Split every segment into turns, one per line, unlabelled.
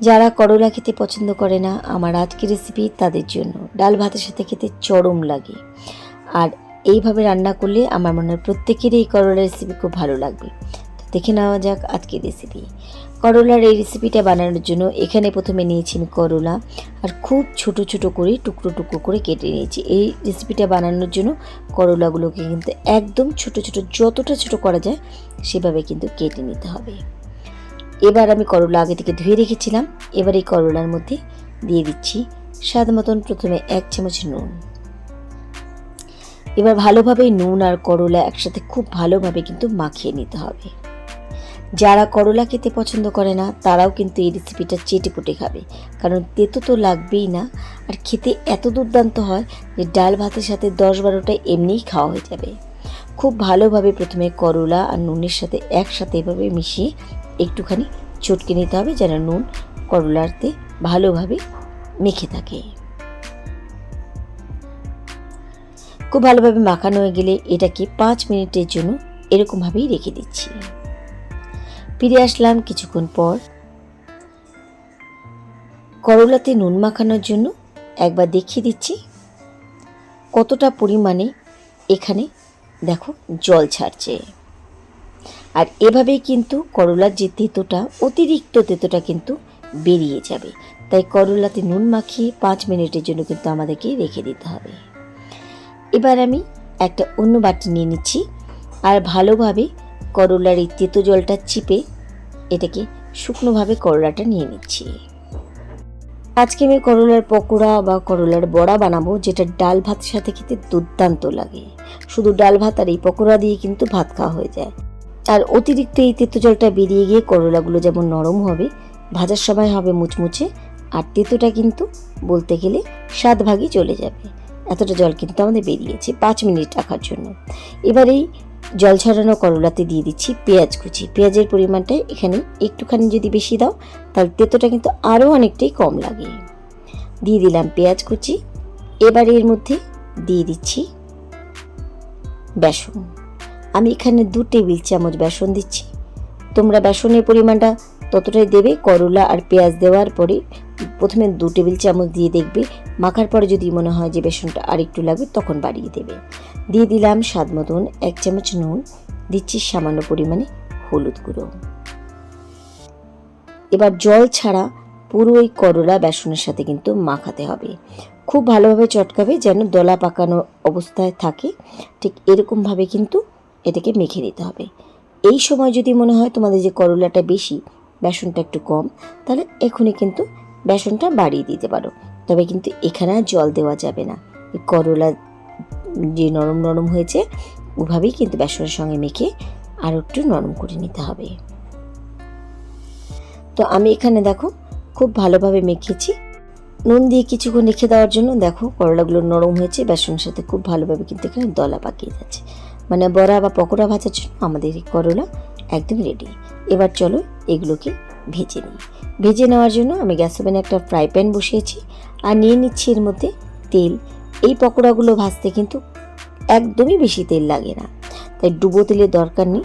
যারা করলা খেতে পছন্দ করে না, আমার আজকের রেসিপি তাদের জন্য। ডাল ভাতের সাথে খেতে চরম লাগে। আর এইভাবে রান্না করলে আমার মনে হয় প্রত্যেকেরই এই করলা রেসিপি খুব ভালো লাগবে। তো দেখে নেওয়া যাক আজকের রেসিপি করলার এই রেসিপিটা বানানোর জন্য এখানে প্রথমে নিয়েছি আমি করলা। আর খুব ছোট ছোট করে, টুকরো টুকরো করে কেটে নিয়েছি। এই রেসিপিটা বানানোর জন্য করলাগুলোকে কিন্তু একদম ছোট ছোট, যতটা ছোট করা যায়, সেভাবে কিন্তু কেটে নিতে হবে। এবার আমি করলা আগে থেকে ধুয়ে রেখেছিলাম। এবার এই করলার মধ্যে দিয়ে দিচ্ছি স্বাদ মতন প্রথমে এক চামচ নুন। এবার ভালোভাবে নুন আর করলা একসাথে খুব ভালোভাবে কিন্তু মাখিয়ে নিতে হবে। যারা করলা খেতে পছন্দ করে না, তারাও কিন্তু এই রেসিপিটা চেটে পুটে খাবে। কারণ তেতো তো লাগবেই না। আর খেতে এত দুর্দান্ত হয় যে ডাল ভাতের সাথে দশ বারোটা এমনিই খাওয়া হয়ে যাবে। খুব ভালোভাবে প্রথমে করলা আর নুনের সাথে একসাথে এভাবে মিশিয়ে একটুখানি চটকে নিতে হবে যেন নুন করলাতে ভালোভাবে মেখে থাকে। খুব ভালোভাবে মাখানো হয়ে গেলে এটাকে পাঁচ মিনিটের জন্য এরকমভাবেই রেখে দিচ্ছি। ফিরে আসলাম কিছুক্ষণ পর। করলাতে নুন মাখানোর জন্য একবার দেখিয়ে দিচ্ছি কতটা পরিমাণে এখানে দেখো জল ছাড়ছে। আর এভাবেই কিন্তু করলার যে তেতোটা, অতিরিক্ত তেতোটা কিন্তু বেরিয়ে যাবে। তাই করলাতে নুন মাখিয়ে পাঁচ মিনিটের জন্য কিন্তু আমাদেরকে রেখে দিতে হবে। এবার আমি একটা অন্য বাটি নিয়ে নিচ্ছি আর ভালোভাবে করলার এই তেতো জলটা চিপে এটাকে শুকনোভাবে করলাটা নিয়ে নিচ্ছি। আজকে আমি করলার পকোড়া বা করলার বড়া বানাবো, যেটা ডাল ভাতের সাথে খেতে দুর্দান্ত লাগে। শুধু ডাল ভাত আর এই পকোড়া দিয়ে কিন্তু ভাত খাওয়া হয়ে যায়। আর অতিরিক্ত এই তেতো জলটা বেরিয়ে গিয়ে করলাগুলো যেমন নরম হবে, ভাজার সময় হবে মুচমুচে, আর তেতোটা কিন্তু বলতে গেলে সাত ভাগই চলে যাবে। এতটা জল কিন্তু আমাদের বেরিয়েছে পাঁচ মিনিট রাখার জন্য। এবার এই জল ছড়ানো করলাতে দিয়ে দিচ্ছি পেঁয়াজ কুচি। পেঁয়াজের পরিমাণটা এখানে একটুখানি যদি বেশি দাও, তাহলে তেতোটা কিন্তু আরও অনেকটাই কম লাগে। দিয়ে দিলাম পেঁয়াজ কুচি। এবার এর মধ্যে দিয়ে দিচ্ছি বেসন। আমি এখানে দু টেবিল চামচ বেসন দিচ্ছি। তোমরা বেসনের পরিমাণটা ততটাই দেবে, করলা আর পেঁয়াজ দেওয়ার পরে প্রথমে দু টেবিল চামচ দিয়ে দেখবে। মাখার পরে যদি মনে হয় যে বেসনটা আর একটু লাগবে, তখন বাড়িয়ে দেবে। দিয়ে দিলাম স্বাদ মতন এক চামচ নুন। দিচ্ছি সামান্য পরিমাণে হলুদ গুঁড়ো। এবার জল ছাড়া পুরো ওই করলা বেসনের সাথে কিন্তু মাখাতে হবে। খুব ভালোভাবে চটকাবে যেন দলা পাকানো অবস্থায় থাকে। ঠিক এরকমভাবে কিন্তু এটাকে মেখে নিতে হবে। এই সময় যদি মনে হয় তোমাদের যে করলাটা বেশি, বেসনটা একটু কম, তাহলে এখনই কিন্তু বেসনটা বাড়িয়ে দিতে পারো। তবে কিন্তু এখানে আর জল দেওয়া যাবে না। করলা যে নরম নরম হয়েছে, ওভাবেই কিন্তু বেসনের সঙ্গে মেখে আরও একটু নরম করে নিতে হবে। তো আমি এখানে দেখো, খুব ভালোভাবে মেখেছি। নুন দিয়ে কিছুক্ষণ রেখে দেওয়ার জন্য দেখো, করলাগুলো নরম হয়েছে, বেসনের সাথে খুব ভালোভাবে কিন্তু এখানে দলা পাকিয়ে যাচ্ছে। মানে বড়া বা পকোড়া ভাজার জন্য আমাদের করলা একদম রেডি এবার চলো এগুলোকে ভেজে নিই। ভেজে নেওয়ার জন্য আমি গ্যাস ওভেনে একটা ফ্রাই প্যান বসিয়েছি আর নিয়ে নিচ্ছি এর মধ্যে তেল। এই পকোড়াগুলো ভাজতে কিন্তু একদমই বেশি তেল লাগে না, তাই ডুবো তেলের দরকার নেই।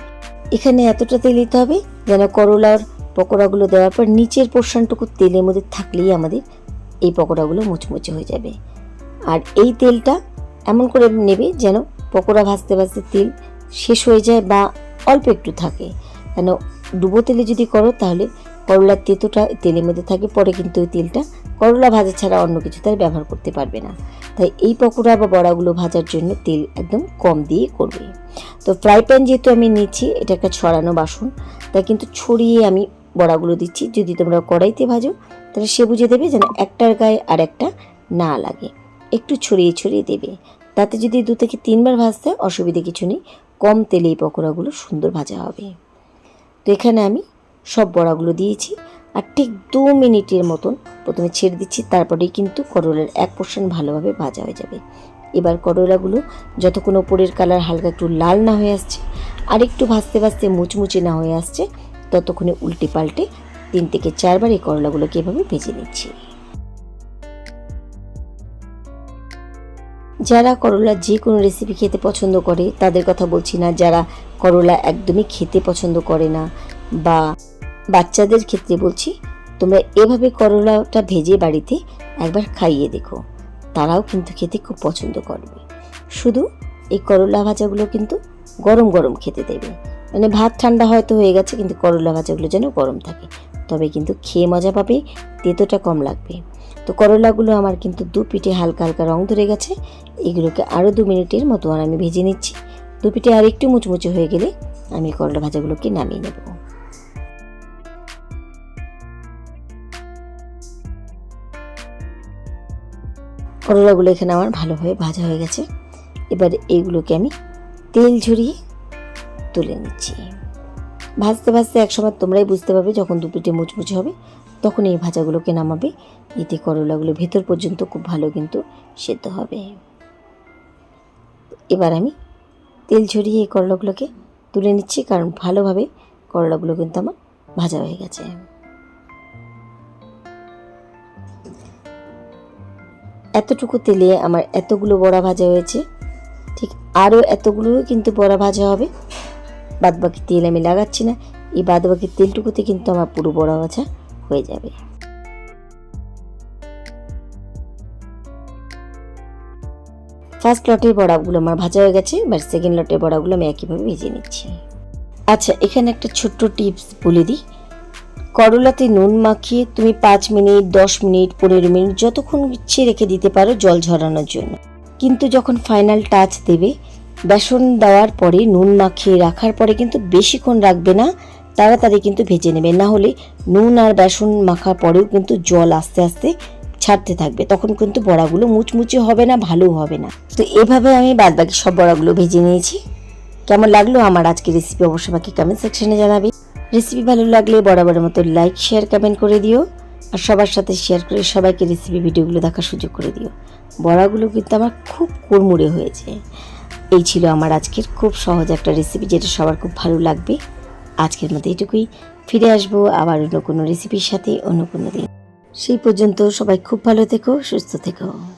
এখানে এতটা তেল দিতে হবে যেন করলার পকোড়াগুলো দেওয়ার পর নিচের পোর্শনটুকু তেলের মধ্যে থাকলেই আমাদের এই পকোড়াগুলো মুচমুচে হয়ে যাবে। আর এই তেলটা এমন করে নেবে যেন পকোড়া ভাজতে ভাজতে তেল শেষ হয়ে যায় বা অল্প একটু থাকে। কেন? ডুবো তেলে যদি করো তাহলে করলার তেতোটা তেলের মধ্যে থাকে, পরে কিন্তু ওই তেলটা করলা ভাজা ছাড়া অন্য কিছু তার ব্যবহার করতে পারবে না। তাই এই পকোড়া বা বড়াগুলো ভাজার জন্য তেল একদম কম দিয়ে করবে। তো ফ্রাই প্যান যেহেতু আমি নিচ্ছি, এটা একটা ছড়ানো বাসন, তাই কিন্তু ছড়িয়ে আমি বড়াগুলো দিচ্ছি। যদি তোমরা কড়াইতে ভাজো, তাহলে সে বুঝে দেবে যেন একটার গায়ে আর একটা না লাগে। একটু ছড়িয়ে ছড়িয়ে দেবে। তাতে যদি দু থেকে তিনবার ভাজতে অসুবিধে কিছু নেই, কম তেলে এই পকোড়াগুলো সুন্দর ভাজা হবে। তো এখানে আমি সব বড়াগুলো দিয়েছি আর ঠিক দু মিনিটের মতন প্রথমে ছেড়ে দিচ্ছি, তারপরেই কিন্তু করলার এক পোর্শন ভালোভাবে ভাজা হয়ে যাবে। এবার করলাগুলো যতক্ষণ ওপরের কালার হালকা একটু লাল না হয়ে আসছে আর একটু ভাজতে ভাজতে মুচমুচে না হয়ে আসছে, ততক্ষণে উল্টে পাল্টে তিন থেকে চারবার এই করলাগুলোকে এভাবে ভেজে নিচ্ছি। যারা করলা যে কোনো রেসিপি খেতে পছন্দ করে, তাদের কথা বলছি না যারা করলা একদমই খেতে পছন্দ করে না। বা বাচ্চাদের ক্ষেত্রে বলছি, তোমরা এভাবে করলাটা ভেজে বাড়িতে একবার খাইয়ে দেখো। তারাও কিন্তু খেতে খুব পছন্দ করবে। শুধু এই করলা ভাজাগুলো কিন্তু গরম গরম খেতে দেবে। মানে ভাত ঠান্ডা হয়তো হয়ে গেছে, কিন্তু করলা ভাজাগুলো যেন গরম থাকে। তবে কিন্তু খেয়ে মজা পাবে, তেতোটা কম লাগবে। তো করলাগুলো আমার কিন্তু দু পিঠে হালকা হালকা রং ধরে গেছে, এগুলোকে আরও দু মিনিটের মতো আর আমি ভেজে নিচ্ছি। দু পিঠে আর একটু মুচমুচে হয়ে গেলে আমি করলা ভাজাগুলোকে নামিয়ে নেব। করলাগুলো এখানে আমার ভালোভাবে ভাজা হয়ে গেছে। এবার এইগুলোকে আমি তেল ঝরিয়ে তুলে নিচ্ছি। ভাজতে ভাজতে একসময় তোমরাই বুঝতে পারবে যখন দু পিঠে মুচমুচে হবে, তখন এই ভাজাগুলোকে নামাবে। এতে করলাগুলো ভেতর পর্যন্ত খুব ভালো কিন্তু সেদ্ধ হবে। এবার আমি তেল ঝরিয়ে এই করলাগুলোকে তুলে নিচ্ছি, কারণ ভালোভাবে করলাগুলো কিন্তু আমার ভাজা হয়ে গেছে। এতটুকু তেলে আমার এতগুলো বড়া ভাজা হয়েছে, ঠিক আরও এতগুলো কিন্তু বড়া ভাজা হবে। বাদবাকি তেল আমি লাগাচ্ছি না। এই বাদবাকি তেলটুকুতে কিন্তু আমার পুরো বড়া ভাজা হয়ে যাবে। ফার্স্ট লটের বড়াগুলো আমার ভাজা হয়ে গেছে, এবার সেকেন্ড লটের বড়াগুলো আমি একইভাবে ভেজে নিচ্ছি। আচ্ছা এখানে একটা ছোট্ট টিপস বলে দিই। করলাতে নুন মাখিয়ে তুমি পাঁচ মিনিট, দশ মিনিট, পনেরো মিনিট যতক্ষণ ইচ্ছে রেখে দিতে পারো জল ঝরানোর জন্য। কিন্তু যখন ফাইনাল টাচ দেবে বেসন দেওয়ার পরে নুন মাখিয়ে রাখার পরে কিন্তু বেশিক্ষণ রাখবে না, তাড়াতাড়ি কিন্তু ভেজে নেবে। না হলে নুন আর বেসন মাখার পরেও কিন্তু জল আস্তে আস্তে ছাড়তে থাকবে। তখন কিন্তু বড়াগুলো মুচমুচে হবে না ভালো হবে না। তো এভাবে আমি বাদবাকি সব বড়াগুলো ভেজে নিয়েছি। কেমন লাগল আমার আজকে রেসিপি অবশ্যই বাকি কমেন্ট সেকশনে জানাবে। রেসিপি ভালো লাগলে বরাবরের মতো লাইক শেয়ার কমেন্ট করে দিও। আর সবার সাথে শেয়ার করে সবাইকে রেসিপি ভিডিওগুলো দেখার সুযোগ করে দিও। বড়াগুলো কিন্তু আমার খুব কুড়মুড়ে হয়েছে। এই ছিল আমার আজকের খুব সহজ একটা রেসিপি যেটা সবার খুব ভালো লাগবে। আজকের মতো এটুকুই। ফিরে আসব আবার অন্য কোনো রেসিপির সাথে, অন্য কোনো দিন। সেই পর্যন্ত সবাই খুব ভালো থেকো, সুস্থ থেকো।